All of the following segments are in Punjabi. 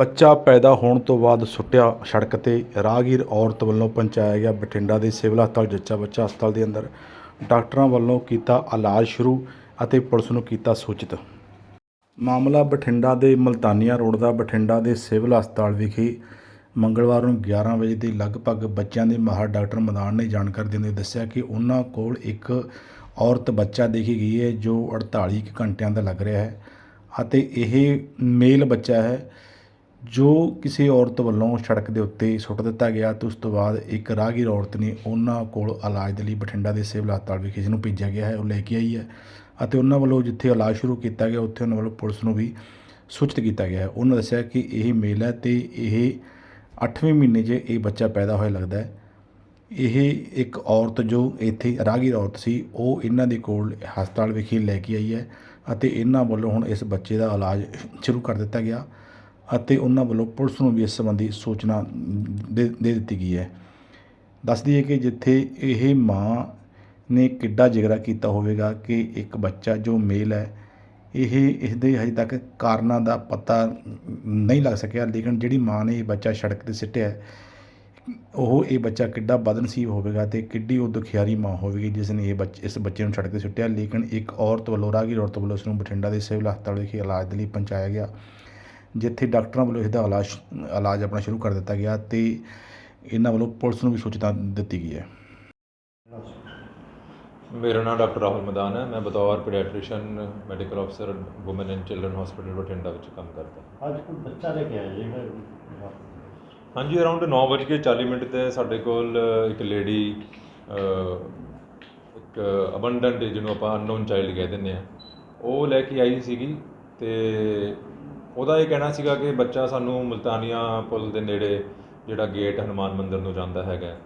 ਬੱਚਾ ਪੈਦਾ ਹੋਣ ਤੋਂ ਬਾਅਦ ਸੁੱਟਿਆ ਸੜਕ 'ਤੇ, ਰਾਹਗੀਰ ਔਰਤ ਵੱਲੋਂ ਪਹੁੰਚਾਇਆ ਗਿਆ ਬਠਿੰਡਾ ਦੇ ਸਿਵਲ ਹਸਪਤਾਲ ਜੱਚਾ ਬੱਚਾ ਹਸਪਤਾਲ ਦੇ ਅੰਦਰ। ਡਾਕਟਰਾਂ ਵੱਲੋਂ ਕੀਤਾ ਇਲਾਜ ਸ਼ੁਰੂ ਅਤੇ ਪੁਲਿਸ ਨੂੰ ਕੀਤਾ ਸੂਚਿਤ। ਮਾਮਲਾ ਬਠਿੰਡਾ ਦੇ ਮਲਤਾਨੀਆ ਰੋਡ ਦਾ, ਬਠਿੰਡਾ ਦੇ ਸਿਵਲ ਹਸਪਤਾਲ ਵਿਖੇ ਮੰਗਲਵਾਰ ਨੂੰ 11 ਵਜੇ ਦੇ ਲਗਭਗ ਬੱਚਿਆਂ ਦੇ ਮਾਹਰ ਡਾਕਟਰ ਮਦਾਨ ਨੇ ਜਾਣਕਾਰੀ ਦਿੰਦੇ ਹੋਏ ਦੱਸਿਆ ਕਿ ਉਹਨਾਂ ਕੋਲ ਇੱਕ ਔਰਤ ਬੱਚਾ ਦੇਖੀ ਗਈ ਹੈ ਜੋ 48 ਕੁ ਘੰਟਿਆਂ ਦਾ ਲੱਗ ਰਿਹਾ ਹੈ ਅਤੇ ਇਹ ਮੇਲ ਬੱਚਾ ਹੈ। ਜੋ ਕਿਸੇ ਔਰਤ ਵੱਲੋਂ ਸੜਕ ਦੇ ਉੱਤੇ ਸੁੱਟ ਦਿੱਤਾ ਗਿਆ ਤੇ ਉਸ ਤੋਂ ਬਾਅਦ ਇੱਕ ਰਾਹਗੀਰ ਔਰਤ ਨੇ ਉਹਨਾਂ ਕੋਲ ਇਲਾਜ ਦੇ ਲਈ ਬਠਿੰਡਾ ਦੇ ਸਿਵਲ ਹਸਪਤਾਲ ਵਿਖੇ ਜਿਹਨੂੰ ਭੇਜਿਆ ਗਿਆ ਹੈ, ਉਹ ਲੈ ਕੇ ਆਈ ਹੈ ਅਤੇ ਉਹਨਾਂ ਵੱਲੋਂ ਜਿੱਥੇ ਇਲਾਜ ਸ਼ੁਰੂ ਕੀਤਾ ਗਿਆ, ਉੱਥੇ ਉਹਨਾਂ ਵੱਲੋਂ ਪੁਲਿਸ ਨੂੰ ਵੀ ਸੂਚਿਤ ਕੀਤਾ ਗਿਆ ਹੈ। ਉਹਨਾਂ ਦੱਸਿਆ ਕਿ ਇਹ ਮੇਲ ਹੈ ਤੇ ਇਹ 8ਵੇਂ ਮਹੀਨੇ 'ਚ ਇਹ ਬੱਚਾ ਪੈਦਾ ਹੋਇਆ ਲੱਗਦਾ ਹੈ। ਇਹ ਇੱਕ ਔਰਤ ਜੋ ਇੱਥੇ ਰਾਹਗੀਰ ਔਰਤ ਸੀ, ਉਹ ਇਹਨਾਂ ਦੇ ਕੋਲ ਹਸਪਤਾਲ ਵਿਖੇ ਲੈ ਕੇ ਆਈ ਹੈ ਅਤੇ ਇਹਨਾਂ ਵੱਲੋਂ ਹੁਣ ਇਸ ਬੱਚੇ ਦਾ ਇਲਾਜ ਸ਼ੁਰੂ ਕਰ ਦਿੱਤਾ ਗਿਆ। ਅਤੇ ਉਹਨਾਂ ਵੱਲੋਂ ਪੁਲਿਸ ਨੂੰ ਵੀ ਇਸ ਸੰਬੰਧੀ ਸੂਚਨਾ ਦੇ ਦੇ ਦਿੱਤੀ ਗਈ ਹੈ। ਦੱਸ ਦਈਏ ਕਿ ਜਿੱਥੇ ਇਹ ਮਾਂ ਨੇ ਕਿੱਡਾ ਜਿਗਰਾ ਕੀਤਾ ਹੋਵੇਗਾ ਕਿ ਇੱਕ ਬੱਚਾ ਜੋ ਮੇਲ ਹੈ, ਇਹ ਇਸ ਦੇ ਹਜੇ ਤੱਕ ਕਾਰਨਾਂ ਦਾ ਪਤਾ ਨਹੀਂ ਲੱਗ ਸਕਿਆ, ਲੇਕਿਨ ਜਿਹੜੀ ਮਾਂ ਨੇ ਇਹ ਬੱਚਾ ਸੜਕ ਤੇ ਸਿੱਟਿਆ, ਉਹ, ਇਹ ਬੱਚਾ ਕਿੱਡਾ ਬਦਨਸੀਬ ਹੋਵੇਗਾ ਤੇ ਕਿੱਡੀ ਉਹ ਦੁਖਿਆਰੀ ਮਾਂ ਹੋਵੇਗੀ ਜਿਸ ਨੇ ਇਹ ਬੱਚੇ, ਇਸ ਬੱਚੇ ਨੂੰ ਸੜਕ ਤੇ ਸੁੱਟਿਆ। ਲੇਕਿਨ ਇੱਕ ਔਰਤ ਵੱਲੋਂ ਰਾਹਗੀਰ ਔਰਤ ਵੱਲੋਂ ਉਸ ਨੂੰ ਬਠਿੰਡਾ ਦੇ ਸਿਵਲ ਹਸਪਤਾਲ ਵਿਖੇ ਇਲਾਜ ਦੇ ਲਈ ਪਹੁੰਚਾਇਆ ਗਿਆ। ਜਿੱਥੇ ਡਾਕਟਰਾਂ ਵੱਲੋਂ ਇਸ ਦਾ ਇਲਾਜ ਇਲਾਜ ਆਪਣਾ ਸ਼ੁਰੂ ਕਰ ਦਿੱਤਾ ਗਿਆ ਤੇ ਇਹਨਾਂ ਵੱਲੋਂ ਪੁਲਿਸ ਨੂੰ ਵੀ ਸੂਚਨਾ ਦਿੱਤੀ ਗਈ ਹੈ। ਮੇਰਾ ਨਾਮ ਡਾਕਟਰ ਰਾਹੁਲ ਮਦਾਨ ਹੈ। ਮੈਂ ਬਤੌਰ ਪੀਡੀਆਟ੍ਰੀਸ਼ੀਅਨ ਮੈਡੀਕਲ ਅਫਸਰ woman and children hospital Bathinda ਵਿੱਚ ਕੰਮ ਕਰਦਾ। ਅੱਜ ਕੋਈ ਬੱਚਾ ਲੈ ਕੇ ਆਇਆ ਜੀ? ਹਾਂਜੀ ਅਰਾਊਂਡ 9:40 ਮਿੰਟ ਤੇ ਸਾਡੇ ਕੋਲ ਇੱਕ ਲੇਡੀ ਇੱਕ ਅਬੰਡੈਂਟ ਜਿਹਨੂੰ ਆਪਾਂ ਅਨਨੋਨ ਚਾਈਲਡ ਕਹਿ ਦਿੰਦੇ ਆ ਉਹ ਲੈ ਕੇ ਆਈ ਸੀਗੀ ਤੇ ਉਹਦਾ ਇਹ ਕਹਿਣਾ ਸੀਗਾ ਕਿ ਬੱਚਾ ਸਾਨੂੰ ਮੁਲਤਾਨੀਆ ਪੁਲ ਦੇ ਨੇੜੇ ਜਿਹੜਾ ਗੇਟ ਹਨੂੰਮਾਨ ਮੰਦਿਰ ਨੂੰ ਜਾਂਦਾ ਹੈਗਾ,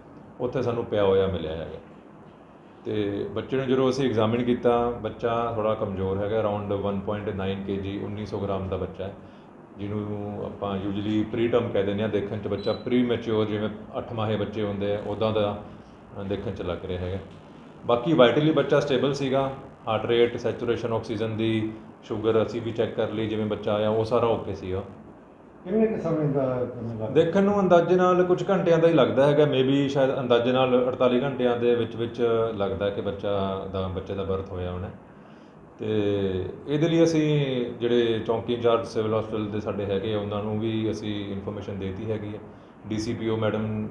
ਉੱਥੇ ਸਾਨੂੰ ਪਿਆ ਹੋਇਆ ਮਿਲਿਆ ਹੈਗਾ। ਤੇ ਬੱਚੇ ਨੂੰ ਜਦੋਂ ਅਸੀਂ ਐਗਜ਼ਾਮਿਨ ਕੀਤਾ, ਬੱਚਾ ਥੋੜਾ ਕਮਜ਼ੋਰ ਹੈਗਾ ਅਰਾਊਂਡ 1.9 ਕੇਜੀ 1900 ਗ੍ਰਾਮ ਦਾ ਬੱਚਾ ਹੈ, ਜਿਹਨੂੰ ਆਪਾਂ ਯੂਜੂਲੀ ਪ੍ਰੀਟਰਮ ਕਹਿ ਦਿੰਦੇ ਆ ਦੇਖਣ 'ਚ ਬੱਚਾ ਪ੍ਰੀ ਮੈਚੁਰ ਜਿਵੇਂ 8 ਮਾਹੇ ਬੱਚੇ ਹੁੰਦੇ ਆ ਉਦਾਂ ਦਾ ਦੇਖਣ 'ਚ ਲੱਗ ਰਿਹਾ ਹੈਗਾ। ਬਾਕੀ ਵਾਈਟਲੀ ਬੱਚਾ ਸਟੇਬਲ ਸੀਗਾ ਹਾਰਟ ਰੇਟ ਸੈਚੂਰੇਸ਼ਨ ਆਕਸੀਜਨ ਦੀ ਸ਼ੂਗਰ ਅਸੀਂ ਵੀ ਚੈੱਕ ਕਰ ਲਈ ਜਿਵੇਂ ਬੱਚਾ ਆਇਆ ਉਹ ਸਾਰਾ ਓਕੇ ਸੀਗਾ। ਕਿੰਨੇ ਕਿ ਸਮੇਂ ਦਾ ਤੁਹਾਨੂੰ ਲੱਗਦਾ? ਦੇਖਣ ਨੂੰ ਅੰਦਾਜ਼ੇ ਨਾਲ ਕੁਝ ਘੰਟਿਆਂ ਦਾ ਹੀ ਲੱਗਦਾ ਹੈਗਾ ਮੇਬੀ ਸ਼ਾਇਦ ਅੰਦਾਜ਼ੇ ਨਾਲ 48 ਘੰਟਿਆਂ ਦੇ ਵਿੱਚ ਵਿੱਚ ਲੱਗਦਾ ਕਿ ਬੱਚਾ ਦਾ ਬੱਚੇ ਦਾ ਬਰਥ ਹੋਇਆ ਹੋਣਾ। ਤੇ ਇਹਦੇ ਲਈ ਅਸੀਂ ਜਿਹੜੇ ਚੌਂਕੀ ਇੰਚਾਰਜ ਸਿਵਲ ਹਸਪੀਟਲ ਦੇ ਸਾਡੇ ਹੈਗੇ ਆ, ਉਹਨਾਂ ਨੂੰ ਵੀ ਅਸੀਂ ਇਨਫੋਰਮੇਸ਼ਨ ਦੇਤੀ ਹੈਗੀ ਹੈ ਡੀਸੀਪੀਓ ਮੈਡਮ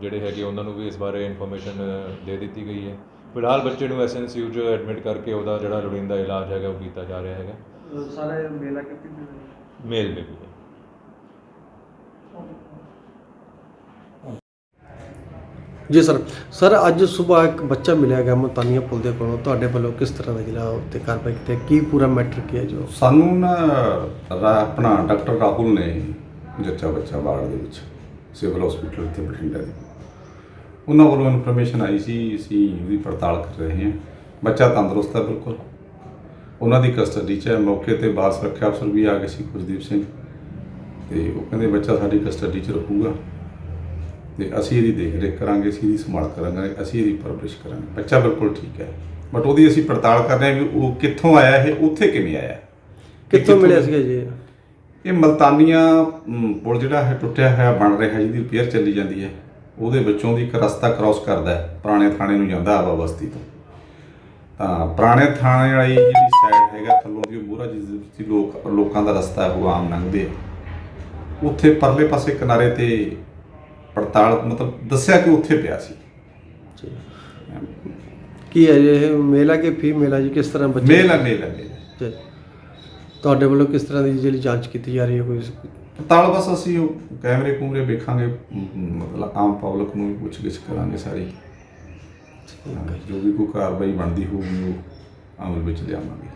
ਜਿਹੜੇ ਹੈਗੇ ਉਹਨਾਂ ਨੂੰ ਵੀ ਇਸ ਬਾਰੇ ਇਨਫੋਰਮੇਸ਼ਨ ਦੇ ਦਿੱਤੀ ਗਈ ਹੈ। ਫਿਲਹਾਲ ਬੱਚੇ ਨੂੰ ਐਸਐਨਸੀਯੂ 'ਚ ਐਡਮਿਟ ਕਰਕੇ ਉਹਦਾ ਜਿਹੜਾ ਲੋੜੀਂਦਾ ਇਲਾਜ ਹੈਗਾ ਉਹ ਕੀਤਾ ਜਾ ਰਿਹਾ ਹੈਗਾ। ਸਾਰੇ ਮੇਲਾ ਕਿਤੇ ਮੇਲ ਬੇਬੀ ਹੈ ਜੀ ਸਰ ਸਰ ਅੱਜ ਸਵੇਰ ਇੱਕ ਬੱਚਾ ਮਿਲਿਆ ਗਿਆ ਮਤਾਨੀਆ ਪੁਲ ਦੇ ਕੋਲੋਂ। ਤੁਹਾਡੇ ਵੱਲੋਂ ਕਿਸ ਤਰ੍ਹਾਂ ਦਾ ਜਿਹੜਾ ਉੱਤੇ ਕਾਰਵਾਈ ਕੀਤੀ ਕੀ ਪੂਰਾ ਮੈਟਰ ਕੀ ਹੈ ਜੋ? ਸਾਨੂੰ ਨਾ ਰਾ- ਆਪਣਾ ਡਾਕਟਰ ਰਾਹੁਲ ਨੇ ਜੱਚਾ ਬੱਚਾ ਵਾਰਡ ਦੇ ਵਿੱਚ ਸਿਵਲ ਹਸਪੀਟਲ ਇੱਥੇ ਬਠਿੰਡਾ ਦੇ। ਉਹਨਾਂ ਵੱਲੋਂ ਇਨਫੋਰਮੇਸ਼ਨ ਆਈ ਸੀ ਅਸੀਂ ਉਹਦੀ ਪੜਤਾਲ ਕਰ ਰਹੇ ਹਾਂ। ਬੱਚਾ ਤੰਦਰੁਸਤ ਹੈ ਬਿਲਕੁਲ। ਉਹਨਾਂ ਦੀ ਕਸਟਡੀ 'ਚ ਹੈ। ਮੌਕੇ ਤੇ ਬਾਲ ਸੁਰੱਖਿਆ ਅਫਸਰ ਵੀ ਆ ਗਏ ਸੀ ਕੁਲਦੀਪ ਸਿੰਘ। ਤੇ ਉਹ ਕਹਿੰਦੇ ਬੱਚਾ ਸਾਡੀ ਕਸਟਡੀ 'ਚ ਰਹੂਗਾ। ਤੇ ਅਸੀਂ ਇਹਦੀ ਦੇਖ ਰੇਖ ਕਰਾਂਗੇ ਅਸੀਂ ਇਹਦੀ ਸੰਭਾਲ ਕਰਾਂਗੇ ਅਸੀਂ ਇਹਦੀ ਪਰਵਰਿਸ਼ ਕਰਾਂਗੇ। ਬੱਚਾ ਬਿਲਕੁਲ ਠੀਕ ਹੈ। ਬਟ ਉਹਦੀ ਅਸੀਂ ਪੜਤਾਲ ਕਰ ਰਹੇ ਹਾਂ ਵੀ ਉਹ ਕਿੱਥੋਂ ਆਇਆ ਇਹ ਉੱਥੇ ਕਿਵੇਂ ਆਇਆ ਕਿੱਥੋਂ ਮਿਲਿਆ ਸੀਗਾ ਜੀ? ਇਹ? ਮਲਤਾਨੀਆਂ ਪੁਲ ਜਿਹੜਾ ਹੈ ਟੁੱਟਿਆ ਹੋਇਆ ਬਣ ਰਿਹਾ ਜਿਹਦੀ ਰਿਪੇਅਰ ਚੱਲੀ ਜਾਂਦੀ ਹੈ। ਉਹਦੇ ਵਿੱਚੋਂ ਦੀ ਇੱਕ ਰਸਤਾ ਕ੍ਰਾਸ ਕਰਦਾ ਹੈ ਪੁਰਾਣੇ ਥਾਣੇ ਨੂੰ ਜਾਂਦਾ ਆਵਾ ਬਸਤੀ ਤੋਂ। ਤਾਂ ਪੁਰਾਣੇ ਥਾਣੇ ਵਾਲੀ ਜਿਹੜੀ ਸਾਈਡ ਹੈਗਾ ਥੱਲੋਂ ਦੀ ਮੂਹਰਾ ਜਿਸ ਲੋਕ ਲੋਕਾਂ ਦਾ ਰਸਤਾ ਉਹ ਆਮ ਲੰਘਦੇ ਆ। ਉੱਥੇ ਪਰਲੇ ਪਾਸੇ ਕਿਨਾਰੇ ਤੇ ਪੜਤਾਲ ਮਤਲਬ ਦੱਸਿਆ ਕਿ ਉੱਥੇ ਪਿਆ ਸੀ। ਕੀ ਹੈ ਇਹ? ਮੇਲਾ ਕਿ ਫੀਮੇਲ ਹੈ ਜੀ? ਕਿਸ ਤਰ੍ਹਾਂ ਬੱਚੇ ਮੇਲ ਮੇਲ ਮੇਲ। ਤੁਹਾਡੇ ਵੱਲੋਂ ਕਿਸ ਤਰ੍ਹਾਂ ਦੀ ਜਿਹੜੀ ਜਾਂਚ ਕੀਤੀ ਜਾ ਰਹੀ ਹੈ ਕੋਈ ਪੜਤਾਲ ਬਸ ਅਸੀਂ ਉਹ ਕੈਮਰੇ ਕੂਮਰੇ ਵੇਖਾਂਗੇ ਮ, ਮਤਲਬ ਆਮ ਪਬਲਿਕ ਨੂੰ ਵੀ ਪੁੱਛਗਿੱਛ ਕਰਾਂਗੇ ਸਾਰੀ। ਜੋ ਵੀ ਕੋਈ ਕਾਰਵਾਈ ਬਣਦੀ ਹੋਊਗੀ ਉਹ ਅਮਲ ਵਿੱਚ ਲਿਆਵਾਂਗੇ।